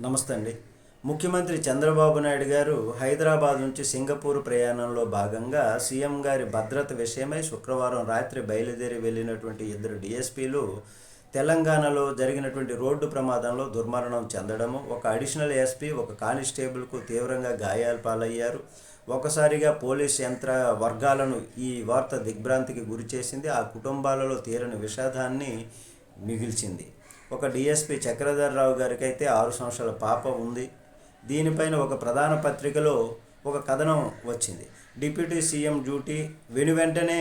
నమస్తే అండి. ముఖ్యమంత్రి చంద్రబాబు నాయుడు గారు హైదరాబాద్ నుంచి సింగపూర్ ప్రయాణంలో భాగంగా సీఎం గారి భద్రత విషయమై శుక్రవారం రాత్రి బయలుదేరి వెళ్ళినటువంటి ఇద్దరు డిఎస్పీలు తెలంగాణలో జరిగినటువంటి రోడ్డు ప్రమాదంలో దుర్మరణం చెందడము ఒక అడిషనల్ ఎస్పీ ఒక కానిస్టేబుల్కు తీవ్రంగా గాయాలు పాలయ్యారు. ఒకసారిగా పోలీస్ యంత్ర వర్గాలను ఈ వార్త దిగ్భ్రాంతికి గురిచేసింది. ఆ కుటుంబాలలో తీరని విషాదాన్ని మిగిల్చింది. ఒక డిఎస్పి చక్రధర్రావు గారికి అయితే ఆరు సంవత్సరాల పాప ఉంది. దీనిపైన ఒక ప్రధాన పత్రికలో ఒక కథనం వచ్చింది. డిప్యూటీ సీఎం డ్యూటీ వెను వెంటనే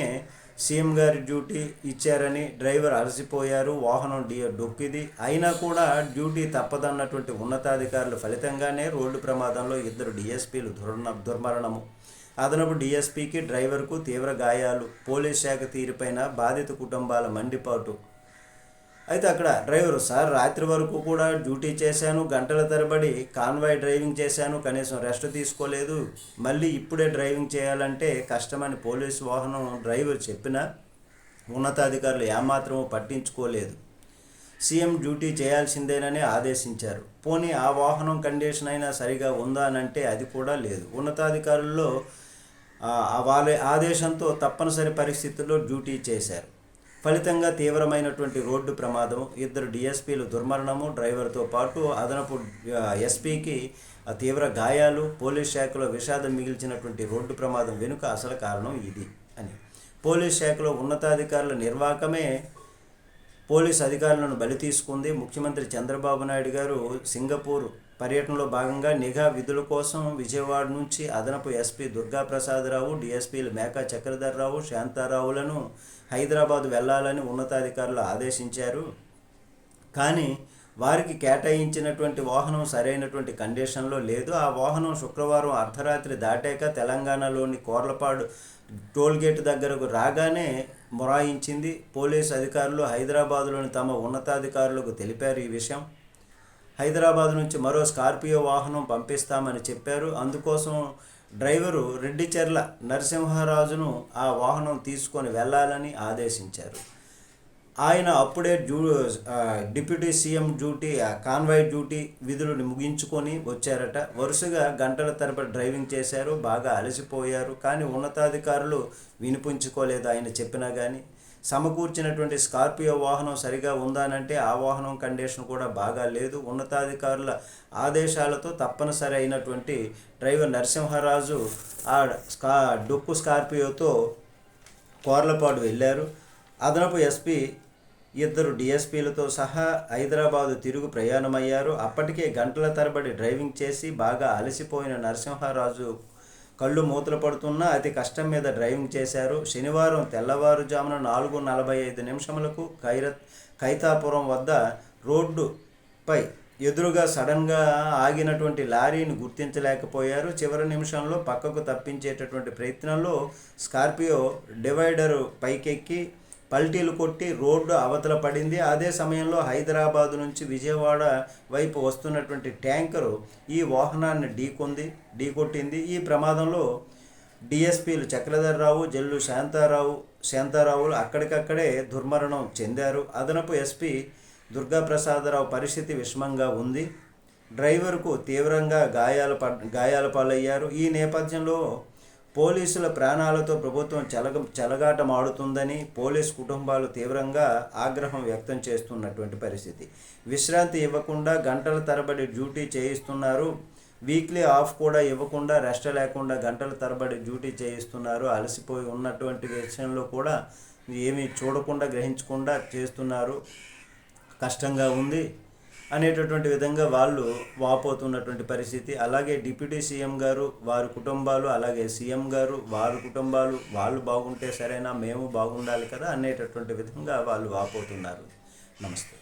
సీఎం గారి డ్యూటీ ఇచ్చారని డ్రైవర్ అలసిపోయారు వాహనం డి డొక్కిది. అయినా కూడా డ్యూటీ తప్పదన్నటువంటి ఉన్నతాధికారుల ఫలితంగానే రోడ్డు ప్రమాదంలో ఇద్దరు డిఎస్పీలు దుర్న దుర్మరణము. అదనపు డిఎస్పీకి డ్రైవర్కు తీవ్ర గాయాలు పోలీస్ శాఖ తీరుపైన బాధిత కుటుంబాల మండిపాటు అయితే అక్కడ డ్రైవరు సార్ రాత్రి వరకు కూడా డ్యూటీ చేశాను గంటల తరబడి కాన్వాయ్ డ్రైవింగ్ చేశాను కనీసం రెస్ట్ తీసుకోలేదు మళ్ళీ ఇప్పుడే డ్రైవింగ్ చేయాలంటే కష్టమని పోలీసు వాహనం డ్రైవర్ చెప్పినా ఉన్నతాధికారులు ఏమాత్రం పట్టించుకోలేదు. సీఎం డ్యూటీ చేయాల్సిందేనని ఆదేశించారు. పోనీ ఆ వాహనం కండిషన్ అయినా సరిగా ఉందా అని అంటే అది కూడా లేదు. ఉన్నతాధికారుల్లో వాళ్ళ ఆదేశంతో తప్పనిసరి పరిస్థితుల్లో డ్యూటీ చేశారు. ఫలితంగా తీవ్రమైనటువంటి రోడ్డు ప్రమాదం ఇద్దరు డిఎస్పీలు దుర్మరణము డ్రైవర్తో పాటు అదనపు ఎస్పీకి తీవ్ర గాయాలు పోలీస్ శాఖలో విషాదం మిగిల్చినటువంటి రోడ్డు ప్రమాదం వెనుక అసలు కారణం ఇది అని. పోలీస్ శాఖలో ఉన్నతాధికారుల నిర్వాహకమే పోలీస్ అధికారులను బలి తీసుకుంది. ముఖ్యమంత్రి చంద్రబాబు నాయుడు గారు సింగపూర్ పర్యటనలో భాగంగా నిఘా విధుల కోసం విజయవాడ నుంచి అదనపు ఎస్పీ దుర్గాప్రసాదరావు డిఎస్పీలు మేకా చక్రధర్రావు శాంతారావులను హైదరాబాద్ వెళ్ళాలని ఉన్నతాధికారులు ఆదేశించారు. కానీ వారికి కేటాయించినటువంటి వాహనం సరైనటువంటి కండిషన్లో లేదు. ఆ వాహనం శుక్రవారం అర్ధరాత్రి దాటాక తెలంగాణలోని కోర్లపాడు టోల్గేట్ దగ్గరకు రాగానే మొరాయించింది. పోలీసు అధికారులు హైదరాబాదులోని తమ ఉన్నతాధికారులకు తెలిపారు ఈ విషయం. హైదరాబాద్ నుంచి మరో స్కార్పియో వాహనం పంపిస్తామని చెప్పారు. అందుకోసం డ్రైవరు రెడ్డిచెర్ల నరసింహరాజును ఆ వాహనం తీసుకొని వెళ్ళాలని ఆదేశించారు. ఆయన అప్పుడే due deputy CM duty convoy duty విధులను ముగించుకొని వచ్చారట. వరుసగా గంటల తరబడి డ్రైవింగ్ చేశారు బాగా అలసిపోయారు. కానీ ఉన్నతాధికారులు వినిపించుకోలేదు ఆయన చెప్పినా కానీ సమకూర్చినటువంటి స్కార్పియో వాహనం సరిగా ఉందానంటే ఆ వాహనం కండిషన్ కూడా బాగా లేదు. ఉన్నతాధికారుల ఆదేశాలతో తప్పనిసరి అయినటువంటి డ్రైవర్ నరసింహరాజు ఆ స్కా డొక్కు స్కార్పియోతో కోర్లపాడు వెళ్ళారు. అదనపు ఎస్పీ ఇద్దరు డిఎస్పీలతో సహా హైదరాబాదు తిరుగు ప్రయాణమయ్యారు. అప్పటికే గంటల తరబడి డ్రైవింగ్ చేసి బాగా అలసిపోయిన నరసింహారాజు కళ్ళు మూతలు పడుతున్నా అతి కష్టం మీద డ్రైవింగ్ చేశారు. శనివారం తెల్లవారుజామున నాలుగు నలభై ఐదు నిమిషములకు ఖైరత్ కైతాపురం వద్ద రోడ్డుపై ఎదురుగా సడన్గా ఆగినటువంటి లారీని గుర్తించలేకపోయారు. చివరి నిమిషంలో పక్కకు తప్పించేటటువంటి ప్రయత్నంలో స్కార్పియో డివైడరు పైకెక్కి పల్టీలు కొట్టి రోడ్డు అవతల పడింది. అదే సమయంలో హైదరాబాద్ నుంచి విజయవాడ వైపు వస్తున్నటువంటి ట్యాంకరు ఈ వాహనాన్ని ఢీకొంది ఢీకొట్టింది. ఈ ప్రమాదంలో డిఎస్పీలు చక్రధర్రావు జల్లు శాంతారావు శాంతారావులు అక్కడికక్కడే దుర్మరణం చెందారు. అదనపు ఎస్పీ దుర్గాప్రసాదరావు పరిస్థితి విషమంగా ఉంది. డ్రైవర్కు తీవ్రంగా గాయాల పడ్ గాయాల పాలయ్యారు. ఈ నేపథ్యంలో పోలీసుల ప్రాణాలతో ప్రభుత్వం చెలగ చెలగాటమాడుతుందని పోలీస్ కుటుంబాలు తీవ్రంగా ఆగ్రహం వ్యక్తం చేస్తున్నటువంటి పరిస్థితి. విశ్రాంతి ఇవ్వకుండా గంటల తరబడి డ్యూటీ చేయిస్తున్నారు. వీక్లీ ఆఫ్ కూడా ఇవ్వకుండా రెస్ట్ లేకుండా గంటల తరబడి డ్యూటీ చేయిస్తున్నారు. అలసిపోయి ఉన్నటువంటి విషయంలో కూడా ఏమీ చూడకుండా గ్రహించకుండా చేస్తున్నారు. కష్టంగా ఉంది. అనేటటువంటి విధంగా వాళ్ళు వాపోతున్నటువంటి పరిస్థితి. అలాగే డిప్యూటీ సీఎం గారు వారి కుటుంబాలు అలాగే సీఎం గారు వారి కుటుంబాలు వాళ్ళు బాగుంటే సరైనా మేము బాగుండాలి కదా అనేటటువంటి విధంగా వాళ్ళు వాపోతున్నారు. నమస్తే.